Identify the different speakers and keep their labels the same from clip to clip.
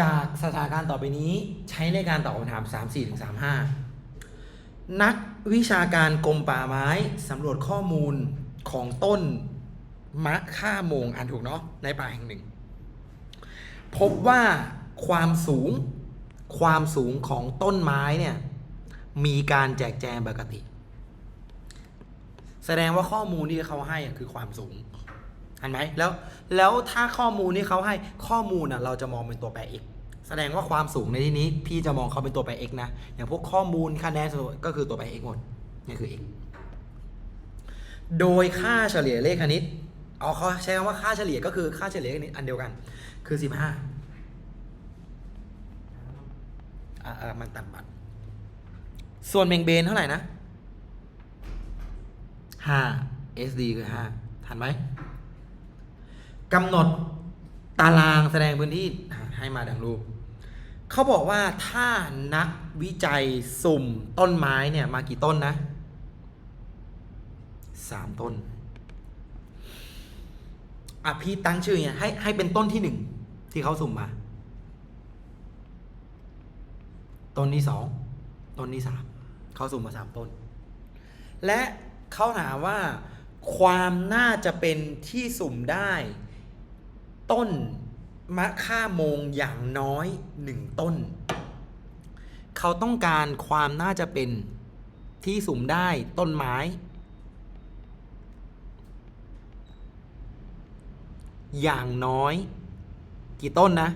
Speaker 1: จากสถานการณ์ต่อไปนี้ใช้ในการตอบคำถาม 3 4ถึง35 นักวิชาการกรมป่าไม้สำรวจข้อมูลของต้นมะค่าโมงอ่านถูกเนาะในป่าแห่งหนึ่ง พบว่าความสูงความสูงของต้นไม้เนี่ยมีการแจกแจงปกติ แสดงว่าข้อมูลที่เขาให้คือความสูง เห็นไหมแล้วแล้วถ้าข้อมูลที่เขาให้ข้อมูลอะเราจะมองเป็นตัวแปร x แสดงว่าความสูงในที่นี้ พี่จะมองเขาเป็นตัวแปร x นะ อย่างพวกข้อมูลคะแนนก็คือตัวแปร x หมดนี่คือ x โดยค่าเฉลี่ยเลขคณิตเอาเขาใช้คำว่าค่าเฉลี่ยก็คือค่าเฉลี่ยเลขคณิตอันเดียวกัน คือ 15อ่าอ่ามันตัดบัตรส่วนเมงเบนเท่าไหร่นะ 5 SD คือ 5 ทันไหม กำหนดตารางแสดงพื้นที่ให้มาดังรูป เขาบอกว่าถ้านักวิจัยสุ่มต้นไม้เนี่ยมากี่ต้นนะสามต้นอะพี่ตั้งชื่อเนี่ยให้ให้เป็นต้นที่หนึ่งที่เขาสุ่มมา ต้นที่สองต้นที่สามเขาสุ่มมาสามต้น และเขาถามว่าความน่าจะเป็นที่สุ่มได้ ต้นมะค่าโมงอย่างน้อยหนึ่งต้น เขาต้องการความน่าจะเป็นที่สุ่มได้ต้นไม้ อย่างน้อย กี่ต้นนะ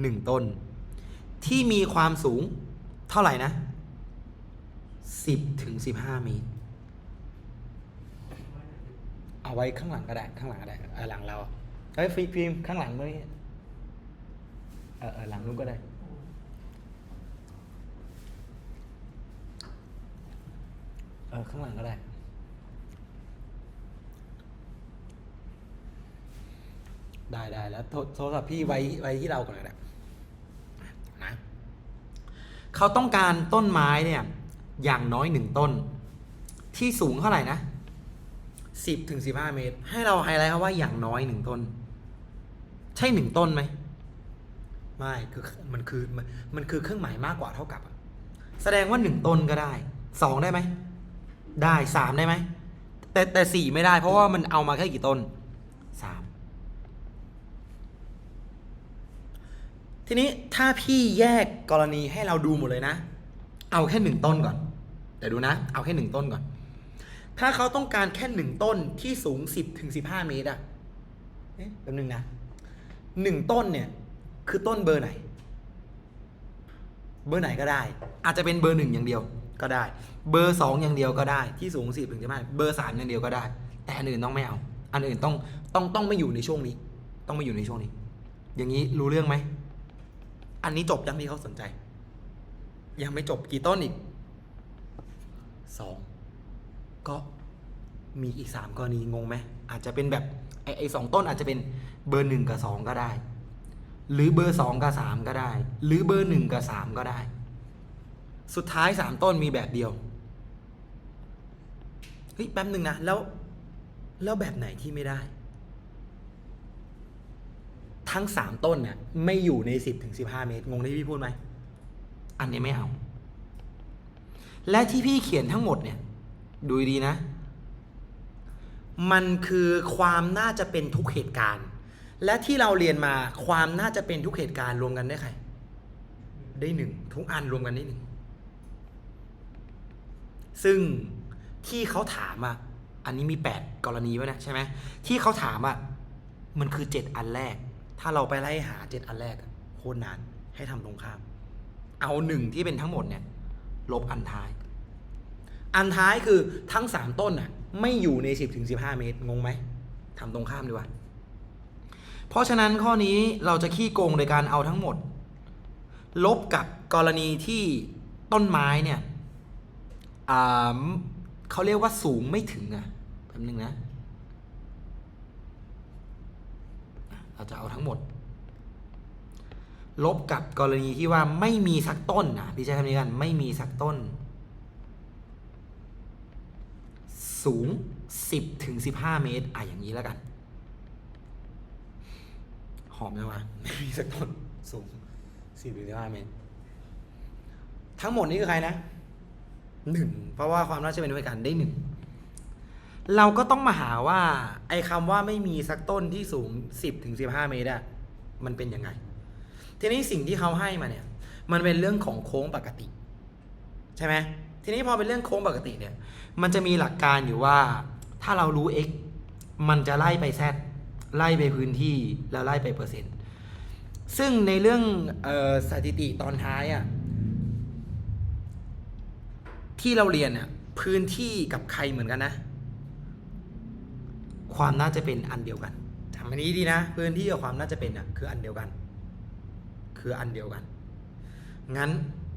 Speaker 1: หนึ่งต้น ที่มีความสูงเท่าไหร่นะสิบถึงสิบห้าเมตร เอาไว้ข้างหลังก็ได้ ข้างหลังก็ได้หลังเรา เฮ้ยฟิล์มข้างหลังด้วยเออเออหลังนู้นก็ได้ เออข้างหลังก็ได้ได้ได้แล้วโทรศัพท์พี่ไว้ไว้ที่เราก่อนก็ได้นะเขาต้องการต้นไม้เนี่ย อย่างน้อยหนึ่งต้น ที่สูงเท่าไหร่นะสิบถึงสิบห้าเมตร ให้เราไฮไลท์คำว่าอย่างน้อยหนึ่งต้น ใช่หนึ่งต้นไหมไม่คือมันคือมันมันคือเครื่องหมายมากกว่าเท่ากับ แสดงว่าหนึ่งต้นก็ได้สองได้ไหมได้สามได้ไหมแต่แต่สี่ไม่ได้เพราะว่ามันเอามาแค่กี่ต้นสามทีนี้ถ้าพี่แยกกรณีให้เราดูหมดเลยนะ เอาแค่หนึ่งต้นก่อน แต่ดูนะ เอาแค่หนึ่งต้นก่อน ถ้าเขาต้องการแค่หนึ่งต้นที่สูงสิบถึงสิบห้าเมตรอะเอ๊ะแป๊บนึงนะ หนึ่งต้นเนี่ยคือต้นเบอร์ไหน เบอร์ไหนก็ได้ อาจจะเป็นเบอร์หนึ่งอย่างเดียวก็ได้ เบอร์สองอย่างเดียวก็ได้ที่สูงสิบถึงสิบห้เบอร์สามอย่างเดียวก็ได้ แต่อันอื่นต้องไม่เอาอันอื่นต้องต้องต้องไม่อยู่ในช่วงนี้ ต้องไม่อยู่ในช่วงนี้ อย่างนี้รู้เรื่องไหมอันนี้จบยังที่เขาสนใจ ยังไม่จบกี่ต้นอีกสองก็มีอีกสามกรณีงงไหมอาจจะเป็นแบบไอไอ้สองต้นอาจจะเป็น เบอร์หนึ่งกับสองก็ได้ หรือเบอร์สองกับสามก็ได้ หรือเบอร์หนึ่งกับสามก็ได้ สุดท้ายสามต้นมีแบบเดียวเฮ้ยแป๊บหนึ่งนะแล้วแล้วแบบไหนที่ไม่ได้ ทั้งสามต้นน่ะไม่อยู่ในสิบถึงสิบห้าเมตรงงที่พี่พูดไหมอันนี้ไม่เอา และที่พี่เขียนทั้งหมดเนี่ย ดูดีๆนะ มันคือความน่าจะเป็นทุกเหตุการณ์ และที่เราเรียนมาความน่าจะเป็นทุกเหตุการณ์รวมกันได้ใคร ได้หนึ่งทุกอันรวมกันได้หนึ่งซึ่งที่เขาถามอะอันนี้มีแปดกรณีไว้นะใช่ไหมที่เขาถามอะมันคือเจ็ดอันแรก ถ้าเราไปไล่หาเจ็ดอันแรกโคตรนานให้ทำตรงข้าม เอาหนึ่งที่เป็นทั้งหมดเนี่ยลบอันท้าย อันท้ายคือทั้งสามต้นน่ะไม่อยู่ในสิบถึงสิบห้าเมตรงงไหมทำตรงข้ามดีกว่า เพราะฉะนั้นข้อนี้เราจะขี้โกงโดยการเอาทั้งหมด ลบกับกรณีที่ต้นไม้เนี่ยอ่าเขาเรียกว่าสูงไม่ถึงอะแป๊บนึงนะ เราจะเอาทั้งหมด ลบกับกรณีที่ว่าไม่มีสักต้นนะพี่ใช้คำนี้กันไม่มีสักต้น สูง 10ถึง15 เมตรอะอย่างนี้แล้วกัน หอมนะวะไม่มีสักต้นสูงสี่ถึงสิบห้าเมตร ทั้งหมดนี้คือใครนะหนึ่งเพราะว่าความน่าเชื่อเป็นด้วยกันได้หนึ่งเราก็ต้องมาหาว่า ไอ้คำว่าไม่มีสักต้นที่สูงสิบถึงสิบห้าเมตรอะมันเป็นยังไง ทีนี้สิ่งที่เขาให้มาเนี่ย มันเป็นเรื่องของโค้งปกติ ใช่ไหมทีนี้พอเป็นเรื่องโค้งปกติเนี่ย มันจะมีหลักการอยู่ว่า ถ้าเรารู้ x มันจะไล่ไป z ไล่ไปพื้นที่แล้วไล่ไปเปอร์เซ็นต์ ซึ่งในเรื่องออสถิติตอนท้ายอะ่ะที่เราเรียนอะพื้นที่กับใครเหมือนกันนะ ความน่าจะเป็นอันเดียวกันจำอันนี้ดีนะ พื้นที่กับความน่าจะเป็นอะคืออันเดียวกัน คืออันเดียวกัน งั้น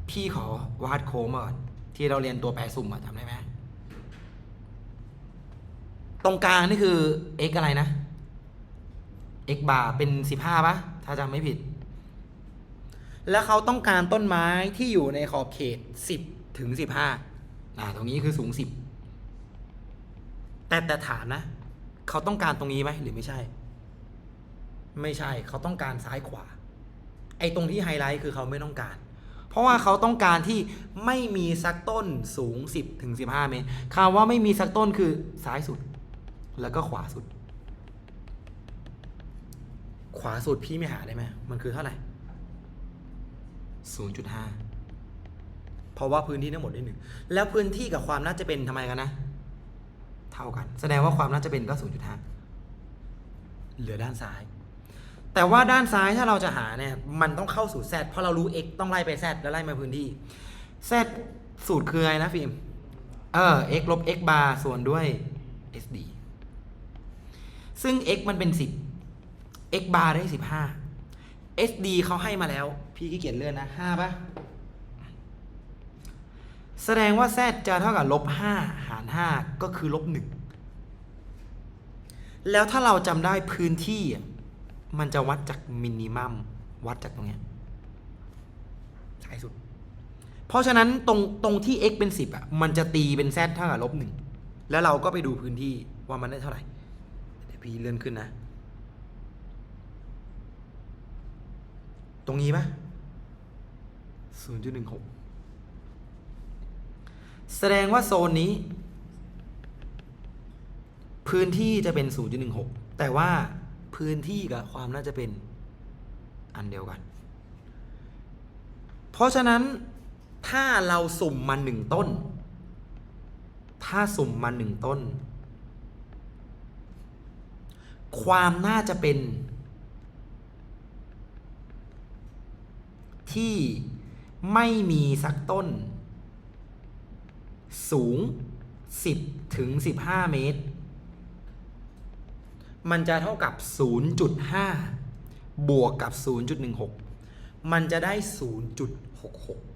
Speaker 1: พี่ขอวาดโค้งมาก่อนที่เราเรียนตัวแปรสุ่มอะจำได้ไหมตรงกลางนี่คือ x อะไรนะ x บาร์เป็นสิบห้าปะถ้าจำไม่ผิด แล้วเขาต้องการต้นไม้ที่อยู่ในขอบเขตสิบถึงสิบห้าอ่าตรงนี้คือสูงสิบแต่แต่ถามนะ เขาต้องการตรงนี้ไหมหรือไม่ใช่ ไม่ใช่เขาต้องการซ้ายขวา ไอ้ตรงที่ไฮไลท์คือเขาไม่ต้องการ เพราะว่าเขาต้องการที่ไม่มีสักต้นสูง 10ถึง15 เมตรคำว่าไม่มีสักต้นคือซ้ายสุด แล้วก็ขวาสุด ขวาสุดพี่ไม่หาได้ไหมมันคือเท่าไหร่0.5เพราะว่าพื้นที่ทั้งหมดได้หนึ่งแล้วพื้นที่กับความน่าจะเป็นทำไมกันนะ เท่ากัน แสดงว่าความน่าจะเป็นก็0.5เหลือด้านซ้าย แต่ว่าด้านซ้ายถ้าเราจะหาเนี่ย มันต้องเข้าสู่ z เพราะเรารู้ x ต้องไล่ไป z แล้วไล่มาพื้นที่ z สูตรคืออะไรนะฟิล์มเออ x ลบ x บาร์ส่วนด้วย sd ซึ่ง x มันเป็น 10 x บาร์ได้15 sd เขาให้มาแล้ว พี่ขี้เกียจเลื่อนนะ5ปะแสดงว่า z จะเท่ากับลบ5หาร5ก็คือลบ1แล้วถ้าเราจำได้พื้นที่ มันจะวัดจากมินิมัมวัดจากตรงเนี้ยสายสุด เพราะฉะนั้นตรงตรงที่ x เป็น 10อะ มันจะตีเป็น z เท่ากับลบหนึ่งแล้วเราก็ไปดูพื้นที่ว่ามันได้เท่าไหร่ เดี๋ยวพี่เลื่อนขึ้นนะ ตรงนี้ปะ0.16แสดงว่าโซนนี้ พื้นที่จะเป็น 0.16 แต่ว่าพื้นที่กับความน่าจะเป็นอันเดียวกัน เพราะฉะนั้นถ้าเราสุ่มมาหนึ่งต้น ถ้าสุ่มมาหนึ่งต้น ความน่าจะเป็น ที่ไม่มีสักต้น สูง 10ถึง15 เมตร มันจะเท่ากับ 0.5 บวกกับ 0.16 มันจะได้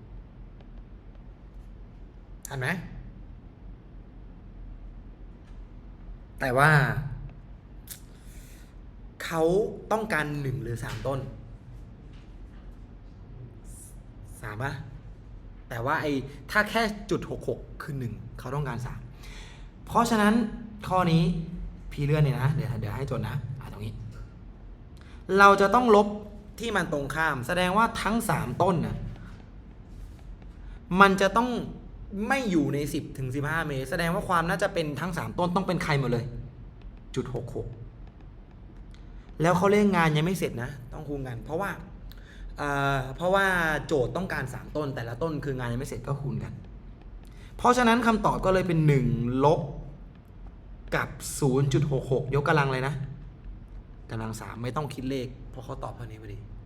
Speaker 1: 0.66ทันไหมแต่ว่า เขาต้องการ 1 หรือ 3 ต้น สามปะแต่ว่าไอ้ถ้าแค่จุดหกหกคือหนึ่งเขาต้องการสามเพราะฉะนั้นข้อนี้พี่เลื่อนเนี่ยนะเดี๋ยวเดี๋ยวให้จดนะอ่าตรงนี้ เราจะต้องลบที่มันตรงข้าม แสดงว่าทั้งสามต้นนะมันจะต้องไม่อยู่ในสิบถึงสิบห้าเมตร แสดงว่าความน่าจะเป็นทั้งสามต้นต้องเป็นใครหมดเลย จุดหกหกแล้วเขาเล่นงานยังไม่เสร็จนะ ต้องคูณกัน เพราะว่า เพราะว่าโจทย์ต้องการ 3 ต้น แต่ละต้นคืองานยังไม่เสร็จก็คูณกัน เพราะฉะนั้นคำตอบก็เลยเป็น 1 ลบกับ 0.66 ยกกำลังเลยนะกำลัง 3 ไม่ต้องคิดเลข เพราะเขาตอบเท่านี้พอดี